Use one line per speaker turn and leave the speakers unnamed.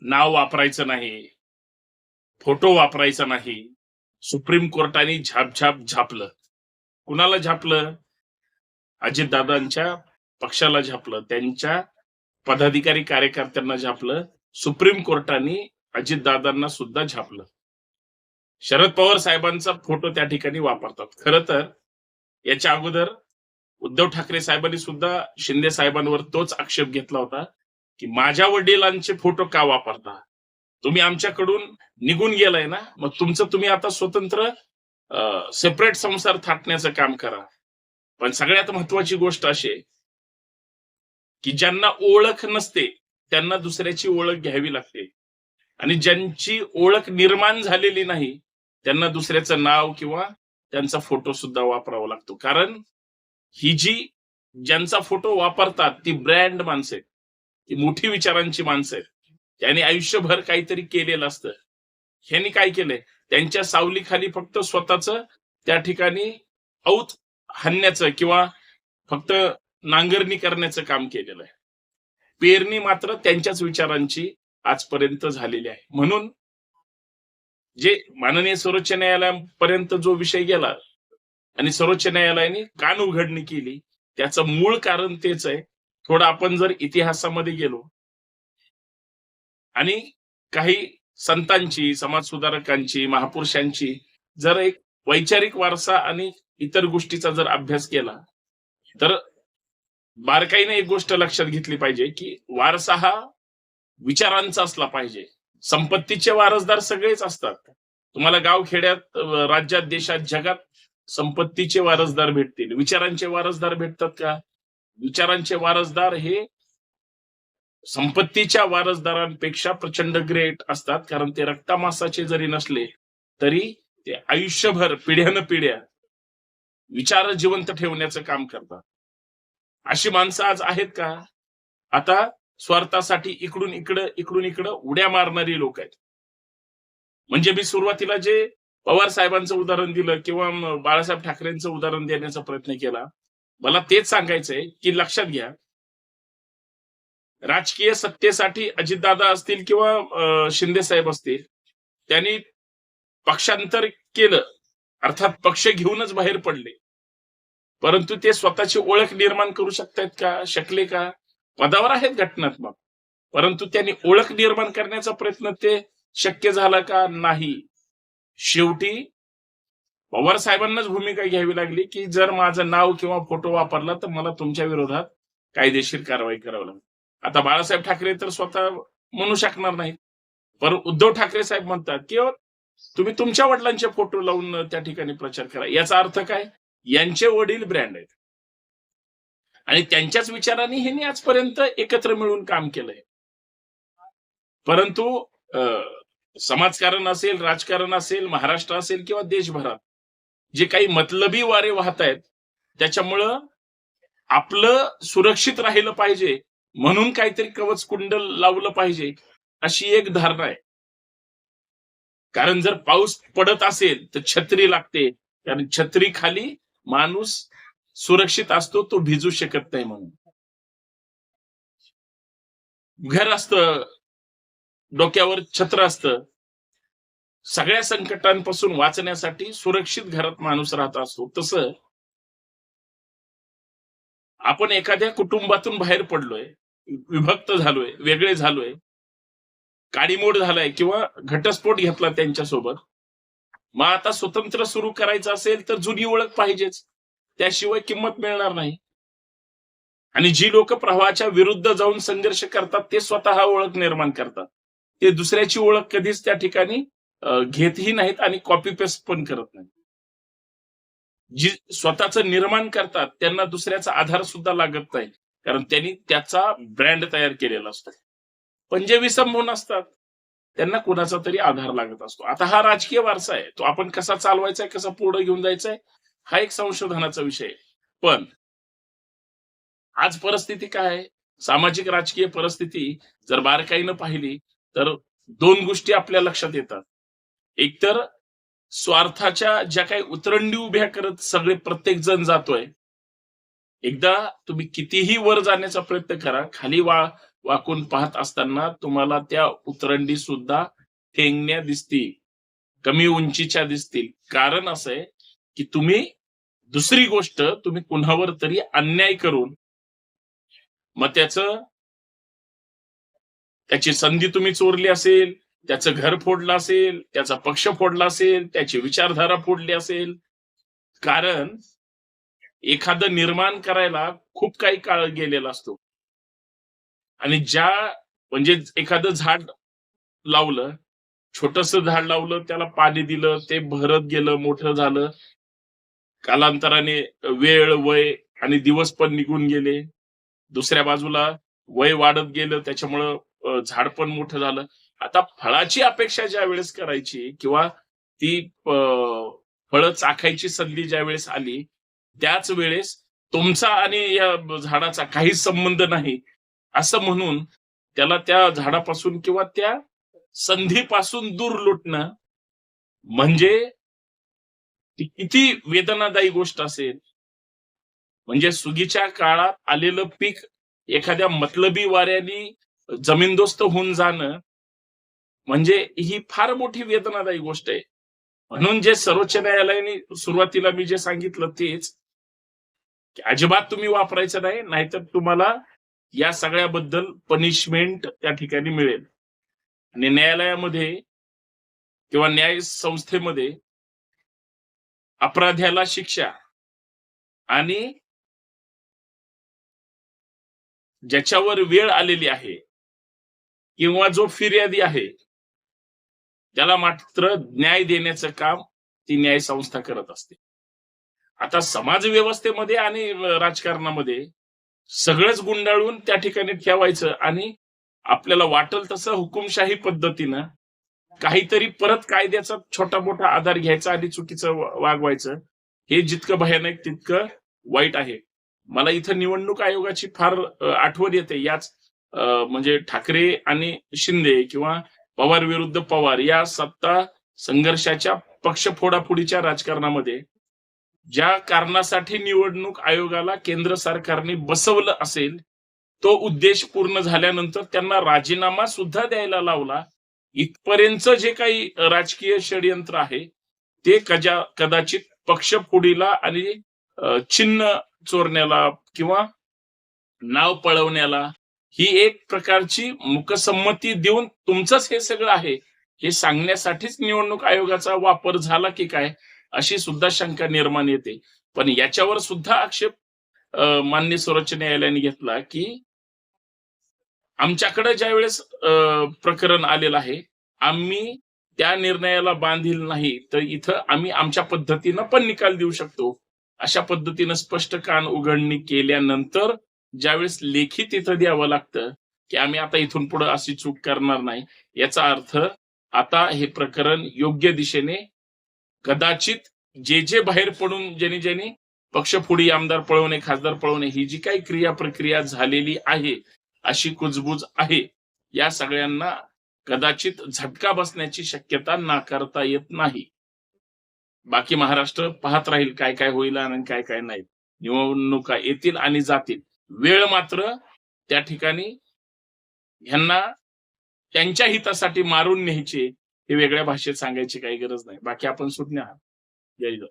नाव वापरायचं नाही फोटो वापरायचा नाही सुप्रीम कोर्टाने झापझाप झापलं. कुणाला झापलं? अजितदादांच्या पक्षाला झापलं. त्यांच्या पदाधिकारी कार्यकर्त्यांना झापलं. सुप्रीम कोर्टाने अजितदादांना सुद्धा झापलं. शरद पवार साहेबांचा फोटो त्या ठिकाणी वापरतात. खर तर याच्या अगोदर उद्धव ठाकरे साहेबांनी सुद्धा शिंदे साहेबांवर तोच आक्षेप घेतला होता. की माझ्या वडिलांचे फोटो का वापरता? तुम्ही आमच्याकडून निघून गेलाय ना मग तुमचं तुम्ही आता स्वतंत्र सेपरेट संसार थाटण्याचं काम करा. पण सगळ्यात महत्वाची गोष्ट अशी आहे की ज्यांना ओळख नसते त्यांना दुसऱ्याची ओळख घ्यावी लागते. आणि ज्यांची ओळख निर्माण झालेली नाही त्यांना दुसऱ्याचं नाव किंवा त्यांचा फोटो सुद्धा वापरावा लागतो. कारण ही जी ज्यांचा फोटो वापरतात ती ब्रँड माणसे आहेत. ती मोठी विचारांची माणसं आहेत. त्यांनी आयुष्यभर काहीतरी केलेलं असतं. ह्यांनी काय केलंय? त्यांच्या सावलीखाली फक्त स्वतःच त्या ठिकाणी औत हाणण्याचं किंवा फक्त नांगरणी करण्याचं काम केलेलं आहे. पेरणी मात्र त्यांच्याच विचारांची आजपर्यंत झालेली आहे. म्हणून जे माननीय सर्वोच्च न्यायालयापर्यंत जो विषय गेला आणि सर्वोच्च न्यायालयाने कान उघडणी केली त्याचं मूळ कारण तेच आहे. थोडं आपण जर इतिहासामध्ये गेलो आणि काही संतांची समाज सुधारकांची महापुरुषांची जर एक वैचारिक वारसा आणि इतर गोष्टीचा जर अभ्यास केला तर बारकाईने एक गोष्ट लक्षात घेतली पाहिजे की वारसा हा विचारांचा असला पाहिजे. संपत्तीचे वारसदार सगळेच असतात. तुम्हाला गाव खेड्यात राज्यात देशात जगात संपत्तीचे वारसदार भेटतील. विचारांचे वारसदार भेटतात का? विचारांचे वारसदार हे संपत्तीच्या वारसदारांपेक्षा प्रचंड ग्रेट असतात. कारण ते रक्तामासाचे जरी नसले तरी ते आयुष्यभर पिढ्यान पिढ्या विचार जिवंत ठेवण्याचं काम करतात. अशी माणसं आज आहेत का? आता स्वार्थासाठी इकडून इकडं इकडून इकडं उड्या मारणारी लोक आहेत. म्हणजे मी सुरुवातीला जे पवार साहेबांचं उदाहरण दिलं किंवा बाळासाहेब ठाकरेंचं उदाहरण देण्याचा प्रयत्न केला मला तेच सांगायचंय की लक्षात घ्या. राजकीय सत्तेसाठी अजितदादा असतील किंवा अं, शिंदे साहेब असतील त्यांनी पक्षांतर केलं. अर्थात पक्ष घेऊनच बाहेर पडले. परंतु ते स्वतःची ओळख निर्माण करू शकतायत का? शकले का? पदावर आहेत घटनात्मक. परंतु त्यांनी ओळख निर्माण करण्याचा प्रयत्न ते शक्य झाला का? नाही. शेवटी पवार साहेबांनाच भूमिका घ्यावी लागली की जर माझं नाव किंवा फोटो वापरला तर मला तुमच्या विरोधात कायदेशीर कारवाई करावी लागेल. आता बाळासाहेब ठाकरे तर स्वतः म्हणू शकणार नाही पण उद्धव ठाकरे साहेब म्हणतात की तुम्ही तुमच्या वडिलांचे फोटो लावून त्या ठिकाणी प्रचार करा. याचा अर्थ काय? यांचे वडील ब्रँड आहेत. आणि त्यांच्याच विचाराने ह्यांनी आजपर्यंत एकत्र मिळून काम केलंय. परंतु समाजकारण असेल राजकारण असेल महाराष्ट्र असेल किंवा देशभरात जे काही मतलबी वारे वाहत आहेत त्याच्यामुळं आपलं सुरक्षित राहिलं पाहिजे म्हणून काहीतरी कवच कुंडल लावलं पाहिजे अशी एक धारणा आहे. कारण जर पाऊस पडत असेल तर छत्री लागते. कारण छत्री खाली माणूस सुरक्षित असतो तो भिजू शकत नाही म्हणून. घर असतं डोक्यावर छत्र असतं सगळ्या संकटांपासून वाचण्यासाठी सुरक्षित घरात माणूस राहत असतो. तसं आपण एखाद्या कुटुंबातून बाहेर पडलोय विभक्त झालोय वेगळे झालोय काडीमोड झालाय किंवा घटस्फोट घेतला त्यांच्यासोबत मग आता स्वतंत्र सुरू करायचं असेल तर जुनी ओळख पाहिजेच. त्याशिवाय किंमत मिळणार नाही. आणि जी लोक प्रवाहाच्या विरुद्ध जाऊन संघर्ष करतात ते स्वतः ओळख निर्माण करतात. ते दुसऱ्याची ओळख कधीच त्या ठिकाणी घेतही नाहीत आणि कॉपी पेस्ट पण करत नाहीत. जी स्वतःचं निर्माण करतात त्यांना दुसऱ्याचा आधार सुद्धा लागत नाही. कारण त्यांनी त्याचा ब्रँड तयार केलेला असतो. पण जे विसंबून असतात त्यांना कुणाचा तरी आधार लागत असतो. आता हा राजकीय वारसा आहे. तो आपण कसा चालवायचा आहे कसा पुढे घेऊन जायचा आहे हा एक संशोधनाचा विषय आहे. पण आज परिस्थिती काय आहे? सामाजिक राजकीय परिस्थिती जर बारकाईनं पाहिली तर दोन गोष्टी आपल्या लक्षात येतात. एकतर स्वार्थाच्या ज्या काही उतरंडी उभ्या करत सगळे प्रत्येक जण जातोय एकदा तुम्ही कितीही वर जाण्याचा प्रयत्न करा खाली वा वाकून पाहत असताना तुम्हाला त्या उतरंडी सुद्धा ठेंगण्या दिसतील कमी उंचीच्या दिसतील. कारण असं आहे की तुम्ही दुसरी गोष्ट तुम्ही कुणावर तरी अन्याय करून मग त्याचं त्याची संधी तुम्ही चोरली असेल त्याचं घर फोडलं असेल त्याचा पक्ष फोडला असेल त्याची विचारधारा फोडली असेल. कारण एखादं निर्माण करायला खूप काही काळ गेलेला असतो. आणि ज्या म्हणजे एखादं झाड लावलं छोटस झाड लावलं त्याला पाणी दिलं ते भरत गेलं मोठं झालं. कालांतराने वेळ वय आणि दिवस पण निघून गेले. दुसऱ्या बाजूला वय वाढत गेलं त्याच्यामुळं झाड पण मोठं झालं. आता फळाची अपेक्षा ज्या वेळेस करायची किंवा ती फळं चाखायची संधी ज्या वेळेस आली त्याच वेळेस तुमचा आणि या झाडाचा काही संबंध नाही असं म्हणून त्याला त्या झाडापासून किंवा त्या संधीपासून दूर लुटणं म्हणजे ती किती वेदनादायी गोष्ट असेल. म्हणजे सुगीच्या काळात आलेलं पीक एखाद्या मतलबी वाऱ्याने जमीनदोस्त होऊन जाणं म्हणजे ही फार मोठी वेदनादायी गोष्ट आहे. म्हणून जे सर्वोच्च न्यायालयाने सुरुवातीला मी जे सांगितलं तेच अजिबात तुम्ही वापरायचं नाही नाहीतर तुम्हाला या सगळ्याबद्दल पनिशमेंट त्या ठिकाणी मिळेल. आणि न्यायालयामध्ये किंवा न्याय संस्थेमध्ये अपराध्याला शिक्षा आणि ज्याच्यावर वेळ आलेली आहे किंवा जो फिर्यादी आहे त्याला मात्र न्याय देण्याचं काम ती न्याय संस्था करत असते. आता समाज व्यवस्थेमध्ये आणि राजकारणामध्ये सगळंच गुंडाळून त्या ठिकाणी ठेवायचं आणि आपल्याला वाटल तसं हुकुमशाही पद्धतीनं काहीतरी परत कायद्याचा छोटा मोठा आधार घ्यायचा आणि चुकीचं वागवायचं हे जितकं भयानक तितकं वाईट आहे. मला इथं निवडणूक आयोगाची फार आठवण येते. याच म्हणजे ठाकरे आणि शिंदे किंवा पवार विरुद्ध पवार या सत्ता संघर्षाच्या पक्ष फोडाफोडीच्या राजकारणामध्ये ज्या कारणासाठी निवडणूक आयोगाला केंद्र सरकारने बसवलं असेल तो उद्देश पूर्ण झाल्यानंतर त्यांना राजीनामा सुद्धा द्यायला लावला. इथपर्यंत जे काही राजकीय षडयंत्र आहे ते कजा कदाचित पक्षफोडीला आणि चिन्ह चोरण्याला किंवा नाव पळवण्याला ही एक प्रकारची मुकसंमती देऊन तुमचंच हे सगळं आहे हे सांगण्यासाठीच निवडणूक आयोगाचा वापर झाला की काय अशी सुद्धा शंका निर्माण येते. पण याच्यावर सुद्धा आक्षेप मान्य सर्वोच्च न्यायालयाने घेतला की आमच्याकडे ज्या वेळेस प्रकरण आलेलं आहे आम्ही त्या निर्णयाला बांधील नाही तर इथं आम्ही आमच्या पद्धतीनं पण निकाल देऊ शकतो. अशा पद्धतीनं स्पष्ट कान उघडणी केल्यानंतर ज्यावेळेस लेखी तिथं द्यावं लागतं की आम्ही आता इथून पुढे अशी चूक करणार नाही याचा अर्थ आता हे प्रकरण योग्य दिशेने कदाचित जे जे बाहेर पडून ज्यांनी ज्यांनी पुढी आमदार पळवणे खासदार पळवणे ही जी काही क्रिया प्रक्रिया झालेली आहे अशी कुजबूज आहे या सगळ्यांना कदाचित झटका बसण्याची शक्यता नाकारता येत नाही. बाकी महाराष्ट्र पाहत राहील काय काय होईल आणि काय काय नाही. निवडणुका येतील आणि जातील. वेळ मात्र त्या ठिकाणी ह्यांना त्यांच्या हितासाठी मारून न्यायचे हे वेगळ्या भाषेत सांगायची काही गरज नाही. बाकी आपण सुज्ञ आहात. जय जय